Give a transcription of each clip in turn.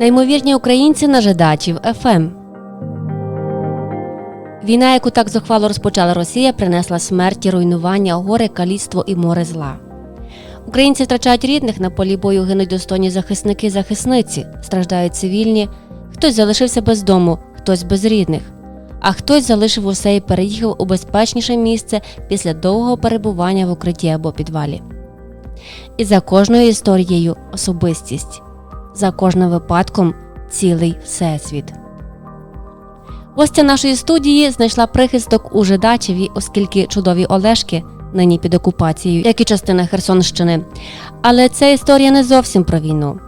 Неймовірні українці на жидачів ФМ. Війна, яку так зухвало розпочала Росія, принесла смерть і руйнування, горе, каліцтво і море зла. Українці втрачають рідних на полі бою гинуть достойні захисники, захисниці, страждають цивільні. Хтось залишився без дому, хтось без рідних, а хтось залишив усе і переїхав у безпечніше місце після довгого перебування в укритті або підвалі. І за кожною історією особистість, за кожним випадком цілий всесвіт. Гостя нашої студії знайшла прихисток у Жидачеві, оскільки чудові Олешки нині під окупацією, як і частина Херсонщини. Але ця історія не зовсім про війну,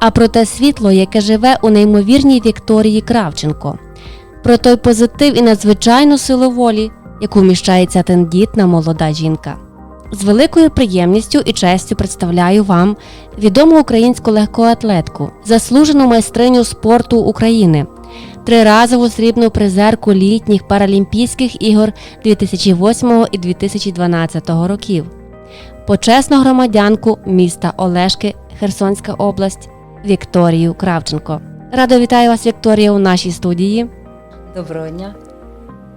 а про те світло, яке живе у неймовірній Вікторії Кравченко, про той позитив і надзвичайну силу волі, яку вміщає ця тендітна молода жінка. З великою приємністю і честю представляю вам відому українську легкоатлетку, заслужену майстриню спорту України, триразову срібну призерку літніх Паралімпійських ігор 2008 і 2012 років, почесну громадянку міста Олешки, Херсонська область Вікторію Кравченко. Радо вітаю вас, Вікторія, у нашій студії. Доброго дня.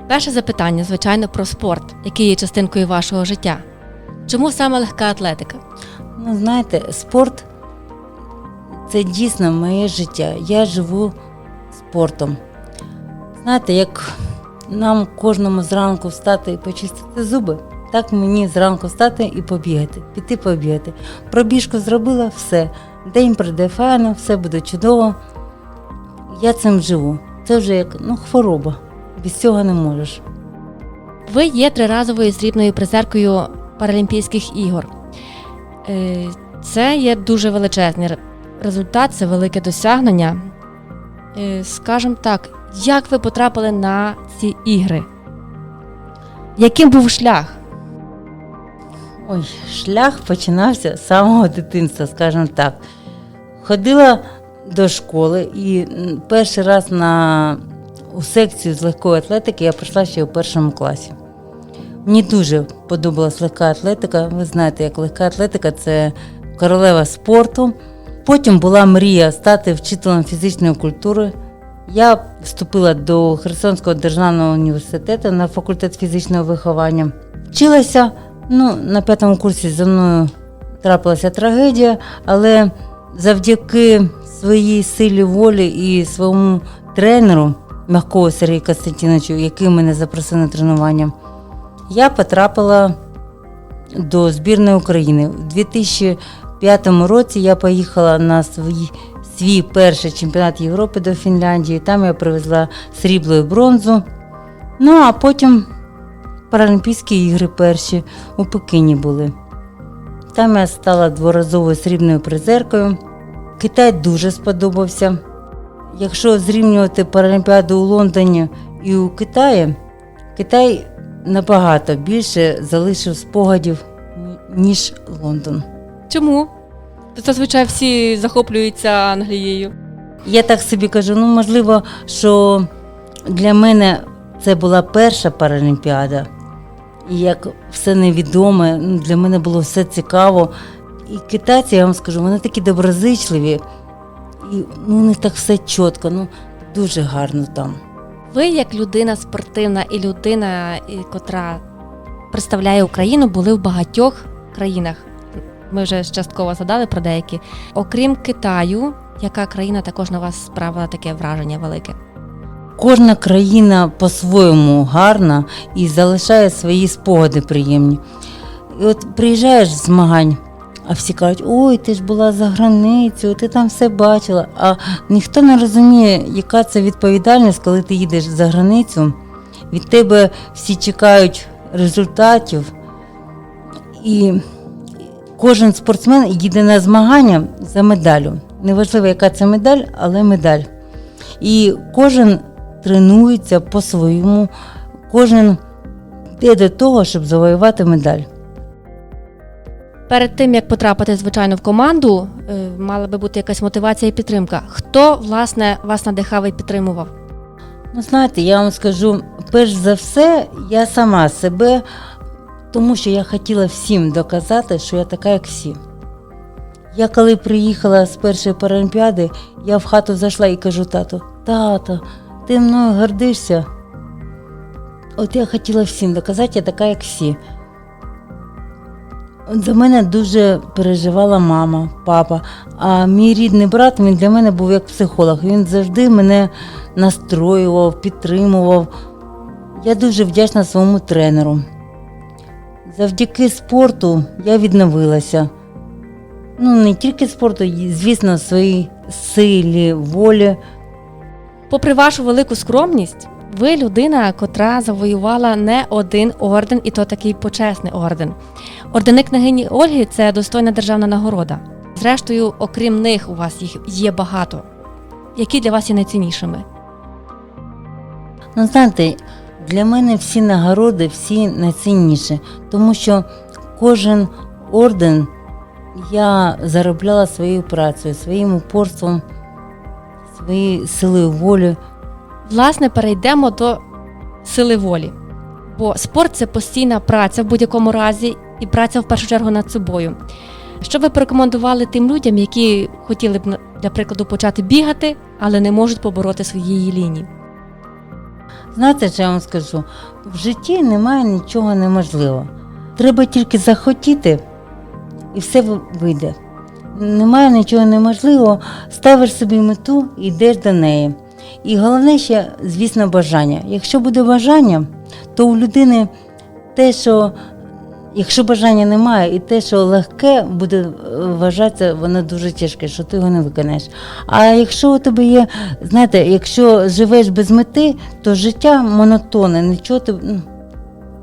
Перше запитання, звичайно, про спорт, який є частинкою вашого життя. Чому саме легка атлетика? Ну, знаєте, спорт це дійсно моє життя. Я живу спортом. Знаєте, як нам кожному зранку встати і почистити зуби, так мені зранку встати і побігати, піти побігати. Пробіжку зробила, все. День пройде файно, все буде чудово. Я цим живу. Це вже як ну, хвороба. Без цього не можеш. Ви є триразовою срібною призеркою Паралімпійських ігор. Е, Це є дуже величезний результат, це велике досягнення. Е, Скажем так, як ви потрапили на ці ігри? Яким був шлях? Ой, шлях починався з самого дитинства, скажімо так. Ходила до школи і перший раз на у секцію з легкої атлетики я прийшла ще у першому класі. Мені дуже подобалась легка атлетика. Ви знаєте, як легка атлетика це королева спорту. Потім була мрія стати вчителем фізичної культури. Я вступила до Херсонського державного університету на факультет фізичного виховання. Вчилася, ну, на п'ятому курсі зі мною трапилася трагедія, але завдяки своїй силі волі і своєму тренеру Мягкову Сергію Костянтиновичу, який мене запросив на тренування, я потрапила до збірної України. У 2005 році я поїхала на свій, свій перший чемпіонат Європи до Фінляндії. Там я привезла срібло і бронзу. Ну а потім Паралімпійські ігри перші у Пекіні були. Там я стала дворазовою срібною призеркою. Китай дуже сподобався. Якщо зрівнювати Паралімпіаду у Лондоні і у Китаї, Китай набагато більше залишив спогадів, ніж Лондон. Чому? Зазвичай всі захоплюються Англією. Я так собі кажу, ну можливо, що для мене це була перша Паралімпіада. І як все невідоме, ну, для мене було все цікаво. І китайці, я вам скажу, вони такі доброзичливі, і ну, у них так все чітко, ну дуже гарно там. Ви, як людина спортивна і людина, котра представляє Україну, були в багатьох країнах. Ми вже частково згадали про деякі. Окрім Китаю, яка країна також на вас справила таке враження велике? Кожна країна по-своєму гарна і залишає свої спогади приємні. І от приїжджаєш з змагань, а всі кажуть, ой, ти ж була за границею, ти там все бачила. А ніхто не розуміє, яка це відповідальність, коли ти їдеш за границю. Від тебе всі чекають результатів. І кожен спортсмен їде на змагання за медаллю. Неважливо, яка це медаль, але медаль. І кожен тренується по-своєму, кожен йде до того, щоб завоювати медаль. Перед тим як потрапити, звичайно, в команду, е, мала би бути якась мотивація і підтримка. Хто власне вас надихав і підтримував? Ну, знаєте, я вам скажу, перш за все, я сама себе, тому що я хотіла всім доказати, що я така, як всі. Я коли приїхала з першої паралімпіади, я в хату зайшла і кажу тату, тато, ти мною гордишся. От я хотіла всім доказати, я така, як всі. За мене дуже переживала мама, папа. А мій рідний брат він для мене був як психолог. Він завжди мене настроював, підтримував. Я дуже вдячна своєму тренеру. Завдяки спорту я відновилася. Ну, не тільки спорту, звісно, своїй силі, волі. Попри вашу велику скромність, ви людина, котра завоювала не один орден, і то такий почесний орден. Ордени княгині Ольги це достойна державна нагорода. Зрештою, окрім них, у вас їх є багато. Які для вас є найціннішими? Ну, знаєте, для мене всі нагороди всі найцінніші, тому що кожен орден я заробляла своєю працею, своїм упорством, своєю силою волі. Власне, перейдемо до сили волі. Бо спорт це постійна праця в будь-якому разі, і праця в першу чергу над собою. Що ви порекомендували тим людям, які хотіли б, для прикладу, почати бігати, але не можуть побороти своєї лінії? Знаєте, що я вам скажу? В житті немає нічого неможливого. Треба тільки захотіти, і все вийде. Немає нічого неможливого, ставиш собі мету і йдеш до неї. І головне ще, звісно, бажання. Якщо буде бажання, то у людини те, що якщо бажання немає, і те, що легке, буде е, вважатися, воно дуже тяжке, що ти його не виконаєш. А якщо у тебе є, знаєте, якщо живеш без мети, то життя монотонне, нічого ти, ну,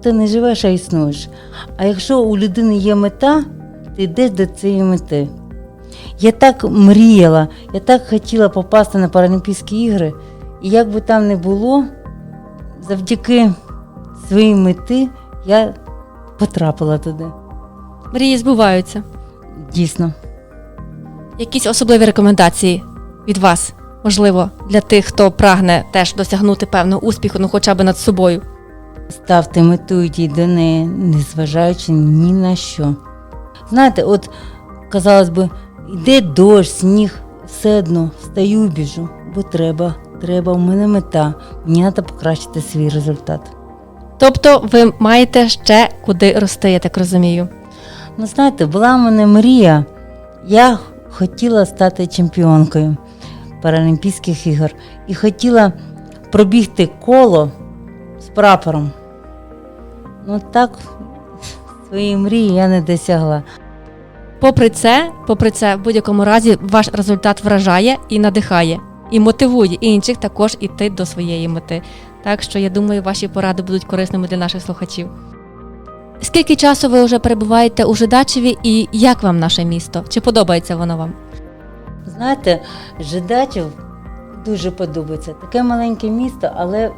ти не живеш, а існуєш. А якщо у людини є мета, ти йдеш до цієї мети. Я так мріяла, я так хотіла попасти на Паралімпійські ігри, і як би там не було, завдяки своїй мети я потрапила туди. Мрії збуваються. Дійсно. Якісь особливі рекомендації від вас, можливо, для тих, хто прагне теж досягнути певного успіху, ну хоча б над собою. Ставте мету йдіть до неї, незважаючи ні на що. Знаєте, от, казалось би, йде дощ, сніг, все одно встаю біжу, бо треба, треба, у мене мета, мені треба покращити свій результат. Тобто ви маєте ще куди рости, я так розумію. Ну, знаєте, була в мене мрія. Я хотіла стати чемпіонкою Паралімпійських ігор і хотіла пробігти коло з прапором. Ну так, своєї мрії я не досягла. Попри це, попри це, в будь-якому разі ваш результат вражає і надихає, і мотивує інших також іти до своєї мети. Так що я думаю, ваші поради будуть корисними для наших слухачів. Скільки часу ви вже перебуваєте у Жидачеві і як вам наше місто? Чи подобається воно вам? Знаєте, Жидачів дуже подобається. Таке маленьке місто, але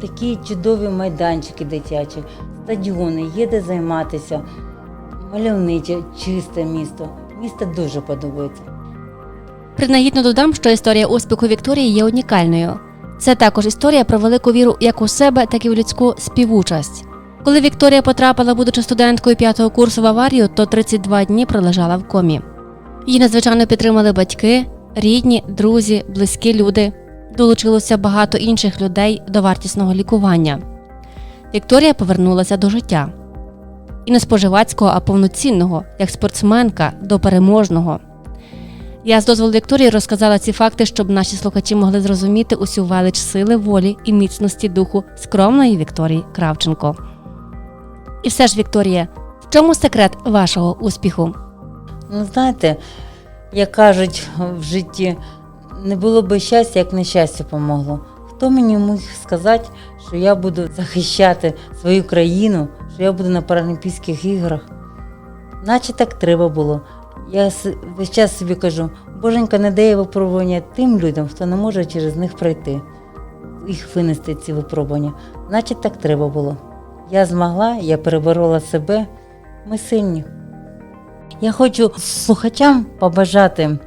такі чудові майданчики дитячі, стадіони, є де займатися, мальовниче, чисте місто. Місто дуже подобається. Принагідно додам, що історія успіху Вікторії є унікальною. Це також історія про велику віру як у себе, так і в людську співучасть. Коли Вікторія потрапила, будучи студенткою п'ятого курсу в аварію, то 32 дні пролежала в комі. Її надзвичайно підтримали батьки, рідні, друзі, близькі люди. Долучилося багато інших людей до вартісного лікування. Вікторія повернулася до життя. І не споживацького, а повноцінного, як спортсменка до переможного. Я з дозволу Вікторії розказала ці факти, щоб наші слухачі могли зрозуміти усю велич сили волі і міцності духу скромної Вікторії Кравченко. І все ж, Вікторія, в чому секрет вашого успіху? Ну, знаєте, як кажуть в житті, не було би щастя, як нещастя помогло. Хто мені міг сказати, що я буду захищати свою країну, що я буду на Паралімпійських іграх? Наче так треба було. Я весь час собі кажу, Боженька не дає випробування тим людям, хто не може через них пройти, їх винести ці випробування. Значить, так треба було. Я змогла, я переборола себе. Ми сильні. Я хочу слухачам побажати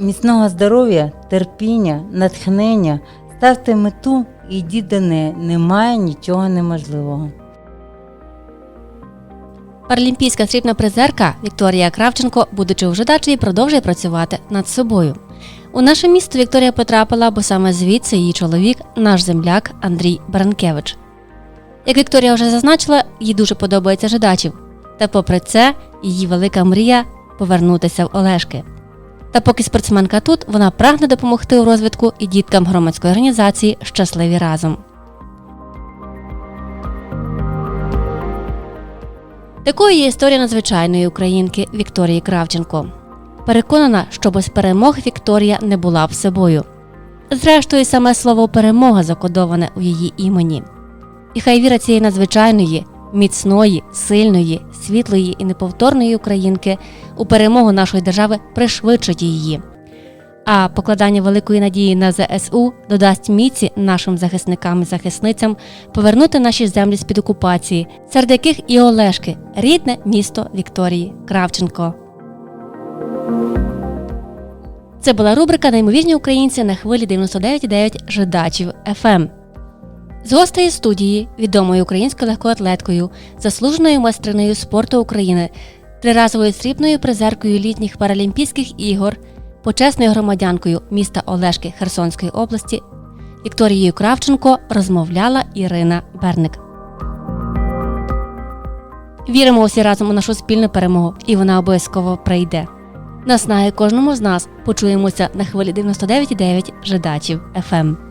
міцного здоров'я, терпіння, натхнення. Ставте мету і йдіть до неї. Немає нічого неможливого. Паралімпійська срібна призерка Вікторія Кравченко, будучи вже дачею, продовжує працювати над собою. У наше місто Вікторія потрапила, бо саме звідси її чоловік, наш земляк Андрій Баранкевич. Як Вікторія вже зазначила, їй дуже подобається жидачів. Та попри це, її велика мрія повернутися в Олешки. Та поки спортсменка тут, вона прагне допомогти у розвитку і діткам громадської організації Щасливі разом. Такою є історія надзвичайної українки Вікторії Кравченко. Переконана, що без перемог Вікторія не була б собою. Зрештою, саме слово перемога закодоване у її імені. І хай віра цієї надзвичайної, міцної, сильної, світлої і неповторної українки у перемогу нашої держави пришвидшить її. А покладання великої надії на ЗСУ додасть міці нашим захисникам і захисницям повернути наші землі з-під окупації, серед яких і Олешки, рідне місто Вікторії Кравченко. Це була рубрика Неймовірні українці на хвилі 99,9 жидачів ФМ. З гостею студії, відомою українською легкоатлеткою, заслуженою майстриною спорту України, триразовою срібною призеркою літніх Паралімпійських ігор, почесною громадянкою міста Олешки Херсонської області Вікторією Кравченко розмовляла Ірина Берник. Віримо усі разом у нашу спільну перемогу, і вона обов'язково прийде. Наснаги кожному з нас почуємося на хвилі 99,9 жидачів ФМ.